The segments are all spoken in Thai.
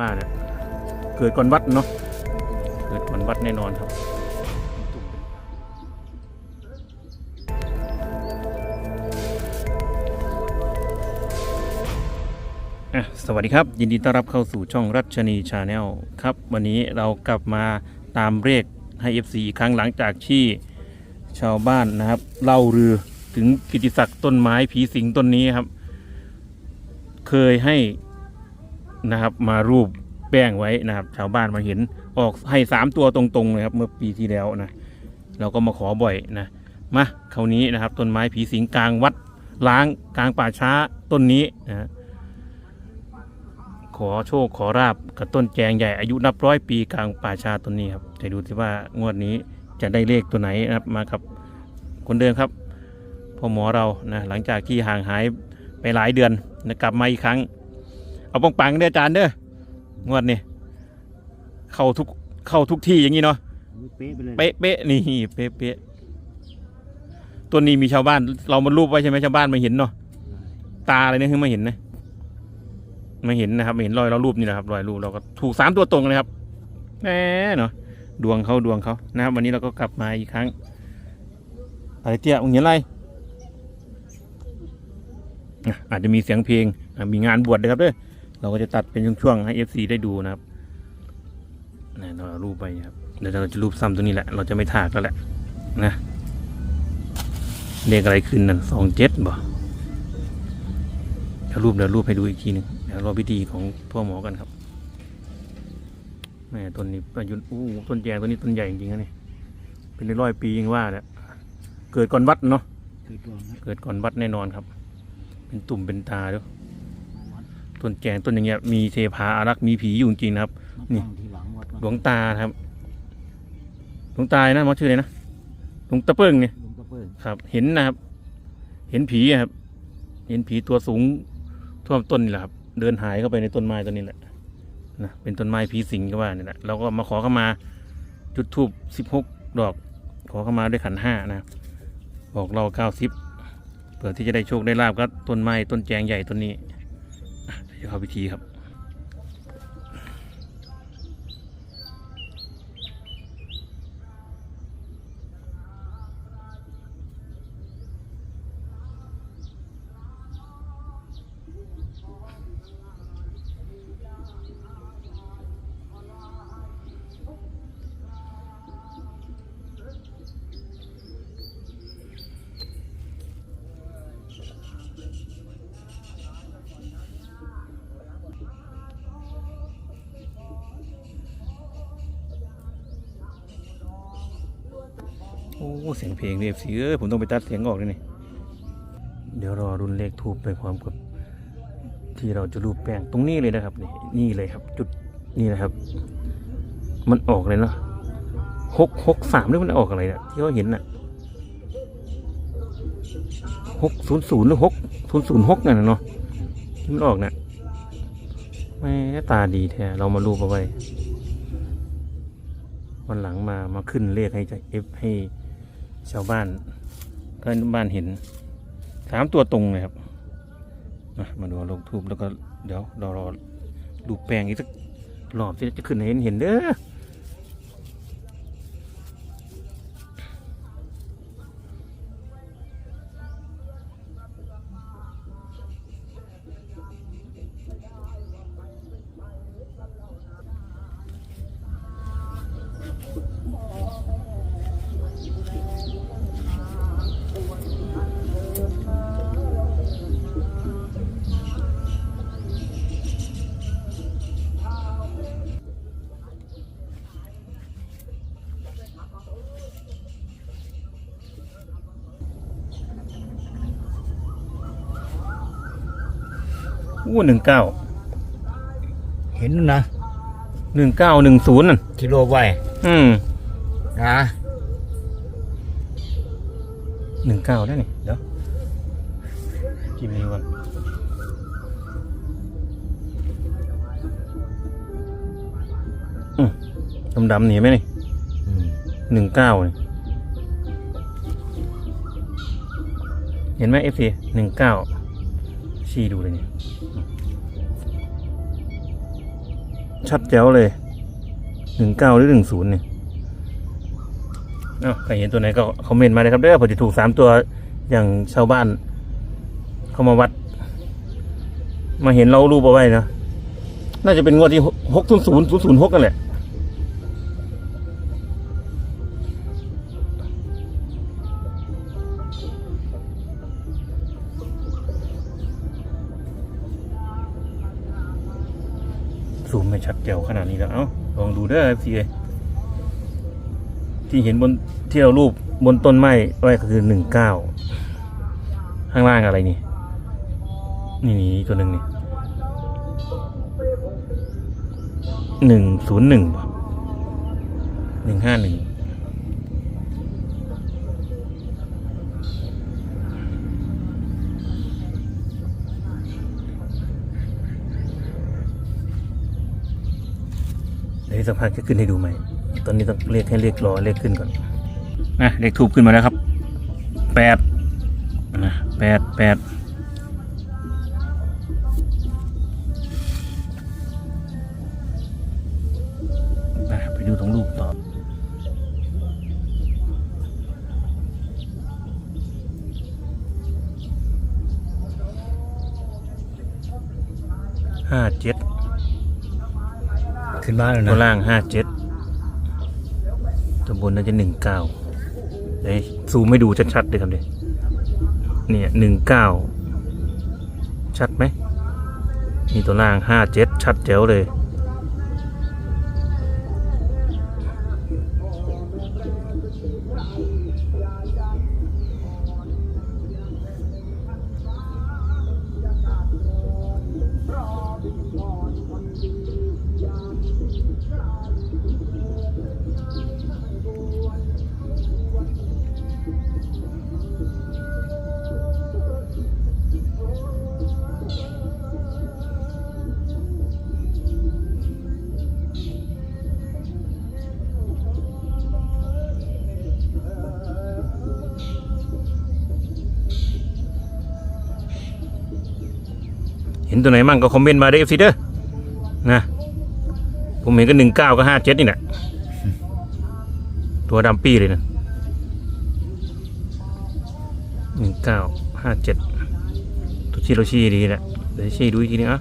ว่าเนี่ยเกิดก่อนวัดเนาะเกิดก่อนวัดแน่นอนครับอะสวัสดีครับ ยินดีต้อนรับเข้าสู่ช่องรัชนีชาแนลครับ วันนี้เรากลับมาตามเลขให้ FC อีกครั้งหลังจากที่ชาวบ้านนะครับ เล่ารือถึงกิติศักดิ์ต้นไม้ผีสิงต้นนี้ครับ เคยให้ นะครับ มารูปแป้งไว้นะครับ ชาวบ้านมาเห็นออกให้สามตัวตรงๆเลยครับ เมื่อปีที่แล้วนะเราก็มาขอบ่อยนะมาคราวนี้นะครับ ต้นไม้ผีสิงกลางวัดล้างกลางป่าช้าต้นนี้นะขอโชคขอราบกับต้นแจงใหญ่อายุนับร้อยปีกลางป่าชาต้นนี้ครับจะดูสิว่างวดนี้จะได้เลขตัวไหนนะครับมากับ คนเดิมครับพ่อหมอเรานะหลังจากที่ห่างหายไปหลายเดือนนะกลับมาอีกครั้ง เอาปังปังๆเด้ออาจารย์เด้องวดนี้เข้าทุกเข้าทุกที่อย่างนี้เนาะเป๊ะไปเลยเป๊ะเป๊ะๆนี่เป๊ะเป๊ะๆตัวนี้มีชาวบ้าน เรามารูปไว้ใช่ไหมชาวบ้านมาเห็นเนาะตาอะไรเนี่ยคือมาเห็นนะไม่เห็นนะครับไม่เห็นรอยเรารูปนี่นะครับรอยรูปเราก็ถูกสามตัวตรงเลยครับแหมเนาะดวงเขาดวงเขานะครับ วันนี้เราก็กลับมาอีกครั้งอะไรเตี้ยมึงเห็นอะไรอะอาจจะมีเสียงเพลงอะมีงานบวชเลยครับเด้อ เราก็จะตัดเป็นช่วงๆให้เอฟซีได้ดูนะครับนี่เราเอารูปไปครับเดี๋ยวเราจะรูปซ้ำตัวนี้แหละ เราจะไม่ถากแล้วแหละนะเลขอะไรขึ้นนั่นสองเจ็ดบ่เดี๋ยวรูปเดี๋ยวรูปให้ดูอีกทีหนึงเดี๋ยวรอพิธีของพ่อหมอกันครับแม่ต้นนี้อายุอู้ต้นแจงต้นนี้ต้นใหญ่จริงๆนะนี่เป็นร้อยๆปียังว่าเนี่ยเกิดก่อนวัดเนาะคือตัวนะเกิดก่อนวัดแน่นอนครับ เป็นตุ่มเป็นตาด้วย ต้นแจงต้นอย่างเงี้ยมีเทพาอารักษ์มีผีอยู่จริงๆนะครับมานี่ตั้งทีหลังวัดหลวงตาครับหลวงตานะหมอชื่ออะไรนะหลวงตาเปิ้งเนี่ยหลวงตะเปิ้ลครับ เห็นนะครับ เห็นผีอะครับ เห็นผีตัวสูงท่วมต้นนี่แหละครับ เดินหายเข้าไปในต้นไม้ต้นนี้แหละนะเป็นต้นไม้ผีสิงก็ว่านี่แหละเราก็มาขอเข้ามาจุดทูบสิบหกดอก ขอเข้ามาด้วยขันห้านะครับบอกเราเก้าสิบเพื่อที่จะได้โชคได้ลาบก็ต้นไม้ต้นแจงใหญ่ต้นนี้อะ เดี๋ยวเข้าพิธีครับ เสียงเพลงเนี่ยสิเอ้ยผมต้องไปตัดเสียงออกเลยนี่ เดี๋ยวรอรุนเลขทูบไปความกับ ที่เราจะรูปแป้งตรงนี้เลยนะครับ นี่นี่เลยครับ จุดนี่นะครับ มันออกเลยเนาะหกหกสามนี่มันออกอะไรเนี่ยที่เขาเห็นน่ะหกศูนย์ศูนย์หรือหกศูนย์ศูนย์หกนั่นนะเนาะที่มันออกน่ะแม่ตาดีแท้เรามารูปเอาไว้วันหลังมามาขึ้นเลขให้ใจเอฟให้ ชาวบ้านก็บ้านเห็นสามตัวตรงเลยครับมามาดูลงทูบแล้วก็เดี๋ยวเรารอดูแปลงอีกสักรอบที่จะขึ้นเห็นเห็นเด้อ อู้หนึ่งเก้าเห็นนะหนึ่งเก้าหนึ่งศูนย์นั่นที่โลไว้อืมนะหนึ่งเก้าได้นี่เดี๋ยวกินนี้ก่อนอืมดำๆนี่เห็นไหมนี่อืมหนึ่งเก้านี่เห็นไหมเอฟซีหนึ่งเก้า ชี้ดูเลยเนี่ยชัดแจ๋วเลยหนึ่งเก้าหรือหนึ่งศูนย์เนี่ยเอ้าใครเห็นตัวไหนก็คอมเมนต์มาเลยครับเด้อผมจะถูกสามตัวอย่างชาวบ้าน เขามาวัด มาเห็นเรารูปเอาไว้นะน่าจะเป็นงวดที่หกศูนย์ศูนย์ศูนย์ศูนย์หกนั่นแหละ เด้อพี่ที่เห็นบนที่เรารูปบนต้นไม้ไว้ก็คือหนึ่งเก้าข้างล่างอะไรนี่ นี่นี่ตัวหนึ่งนี่หนึ่งศูนย์หนึ่งหนึ่งห้าหนึ่ง เดี๋ยวสักพักจะขึ้นให้ดูใหม่ ตอนนี้ต้องเรียกให้เรียกรอเลขขึ้นก่อนนะเลขทูบขึ้นมาแล้วครับแปดนะแปดแปดนะไปดูตรงรูปต่อห้าเจ็ด ขึ้นมาแล้วตัวล่างห้าเจ็ดตัวบนน่าจะหนึ่งเก้าเดี๋ยวซูมให้ดูชัดๆเลยครับเดี๋ยเนี่ยหนึ่งเก้าชัดไหมมีตัวล่างห้าเจ็ดชัดแจ๋วเลย ตัวไหนมั่งก็คอมเมนต์มาได้เอฟซีเด้อนะผมเห็นก็หนึ่งเก้าก็ห้าเจ็ดนี่แหละตัวดำปี้เลยนะหนึ่งเก้าห้าเจ็ดตัวชี้เราชี้ดีแหละเดี๋ยวชี้ดูอีกทีนึงอะ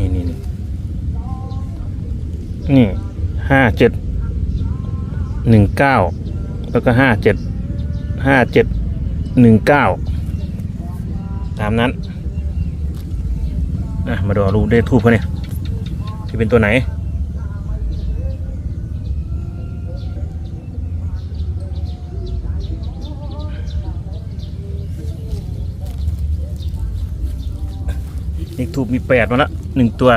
นี่นี่นี่นี่ห้าเจ็ดหนึ่งเก้าแล้วก็ห้าเจ็ดห้าเจ็ดหนึ่งเก้าตามนั้นอะมาดูรูปเลขทูบเขาเนี่ยที่เป็นตัวไหนเลขทูบมีแปดมาละ หนึ่งตัว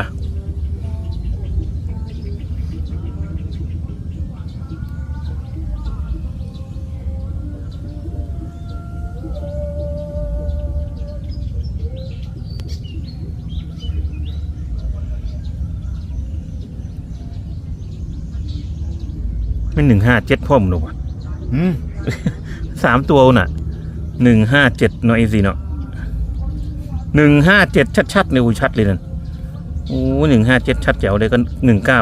ไม่หนึ่งห้าเจ็ดพ่อมหนูวะอืมสามตัวน่ะหนึ่งห้าเจ็ดเนาะเอซีเนาะหนึ่งห้าเจ็ดชัดๆเลยอู้ชัดเลยนั่น โอ้หนึ่งห้าเจ็ดชัดแจ๋วเลยก็หนึ่งเก้า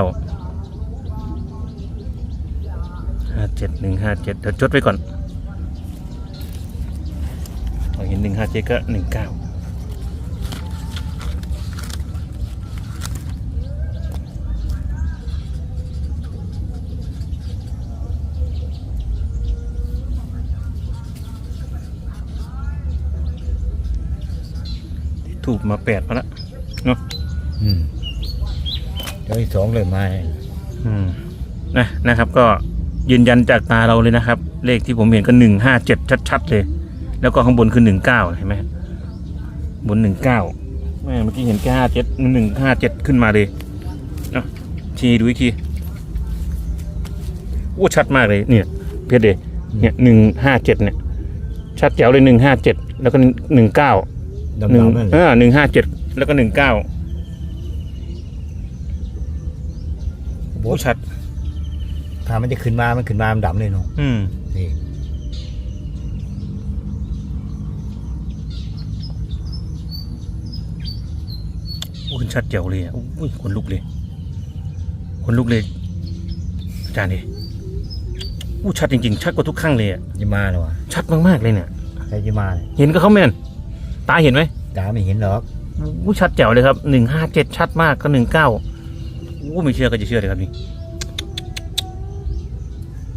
ห้าเจ็ดหนึ่งห้าเจ็ดเดี๋ยวจดไว้ก่อนเราเห็นหนึ่งห้าเจ็ดก็หนึ่งเก้าถูกมาแปดมาและเนาะ อืมเดี๋ยวที่สองเลยมาอืมนะนะครับ ก็ยืนยันจากตาเราเลยนะครับ เลขที่ผมเห็นก็หนึ่งห้าเจ็ดชัดๆเลย แล้วก็ข้างบนคือหนึ่งเก้าเห็นไหมบนหนึ่งเก้าแม่เมื่อกี้เห็นแค่ห้าเจ็ดหนึ่งห้าเจ็ดขึ้นมาเลยเนาะทีดูอีกทีโอ้ชัดมากเลย เนี่ย เพชรเดเนี่ยหนึ่งห้าเจ็ดเนี่ย ชัดแจ๋วเลยหนึ่งห้าเจ็ดแล้วก็หนึ่งเก้าดำหนึ่งๆนั่นแหเอละอหนึ่งห้าเจ็ดแล้วก็หนึ่งเก้า โอ้ดชัดถ้ามันจะขึ้นมา มันขึ้นมา มันดำเลยเนาะอืมนี่โอ้ขึ้นชัดเจ๋วเลยอะโอ้ยขนลุกเลยขนลุกเลย อาจารย์ดิโอ้ชัดจริงๆ ชัดกว่าทุกครั้งเลยอะจะมาหรอวะชัดมากๆเลยเนี่ยใครจะมาเนี่ยเห็นก็เขาแม่นตาเห็นไหมตาไม่เห็นหรอกโอ้ชัดแจ๋วเลยครับหนึ่งห้าเจ็ดชัดมากก็หนึ่งเก้า โอ้ไม่เชื่อก็จะเชื่อเลยครับนี่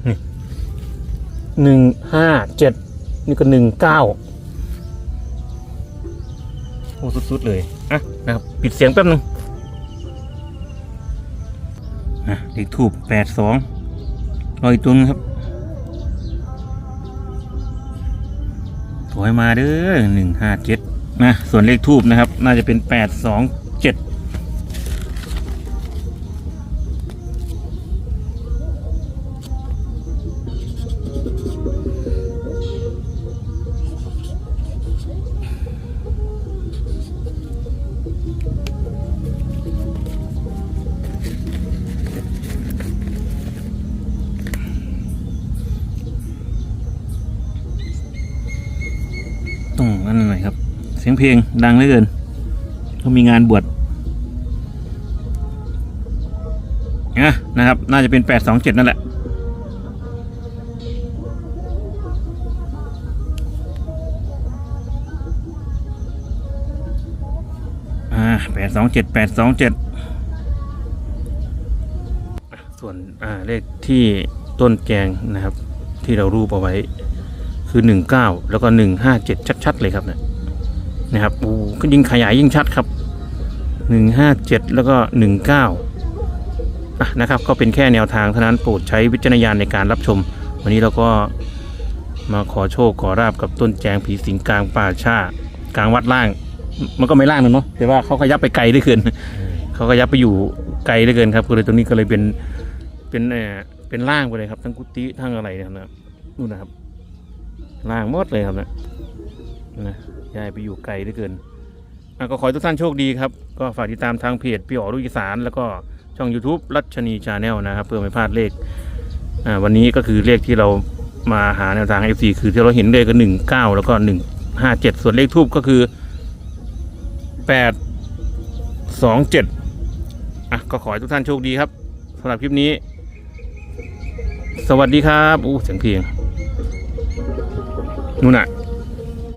นี่หนึ่งห้าเจ็ดนี่ก็หนึ่งเก้าโอ้สุดๆเลยอะนะครับปิดเสียงแป๊บนึงอะเลขทูบแปดสองรออีกตัวนึงครับถอยมาเด้อหนึ่งห้าเจ็ดนะ ส่วนเลขทูบนะครับ น่าจะเป็นแปดสอง สียงเพลงดังเหลือเกินเขามีงานบวชนะนะครับ น่าจะเป็นแปดสองเจ็ดนั่นแหละ อ่าแปดสองเจ็ดแปดสองเจ็ดส่วน อ่า เลขที่ต้นแกงนะครับ ที่เรารูปเอาไว้คือหนึ่งเก้าแล้วก็หนึ่งห้าเจ็ดชัด ๆ เลยครับเนี่ย นะครับโอ้ก็ยิ่งขยายยิ่งชัดครับหนึ่งห้าเจ็ดแล้วก็หนึ่งเก้าอะนะครับ ก็เป็นแค่แนวทางเท่านั้นโปรดใช้วิจารณญาณในการรับชม วันนี้เราก็มาขอโชคขอราบกับต้นแจงผีสิงกลางป่าชากลางวัดล่าง มันก็ไม่ล่างนะเนาะแต่ว่าเขาขยับไปไกลเหลือเกินเขาก็ยับไปอยู่ไกลเหลือเกินครับก็เลยตรงนี้ก็เลยเป็นเป็นเออเป็นล่างไปเลยครับ ทั้งกุฏิทั้งอะไรเนี่ยนะครับนู่นนะครับล่างหมดเลยครับนะนะ ย้ายไปอยู่ไกลเหลือเกินก็ขอให้ทุกท่านโชคดีครับ ก็ฝากติดตามทางเพจพี่อ๋อลูกอีสาน แล้วก็ช่อง YouTube รัชนีชาแนลนะครับเพื่อไม่พลาดเลขวันนี้ก็คือเลขที่เรามาหาแนวทาง FC คือที่เราเห็นเลขก็หนึ่งเก้าแล้วก็หนึ่งห้าเจ็ดส่วนเลขทูบก็คือแปดสองเจ็ดอะก็ขอให้ทุกท่านโชคดีครับสำหรับคลิปนี้ สวัสดีครับอู้เสียงเพลงนู่นน่ะ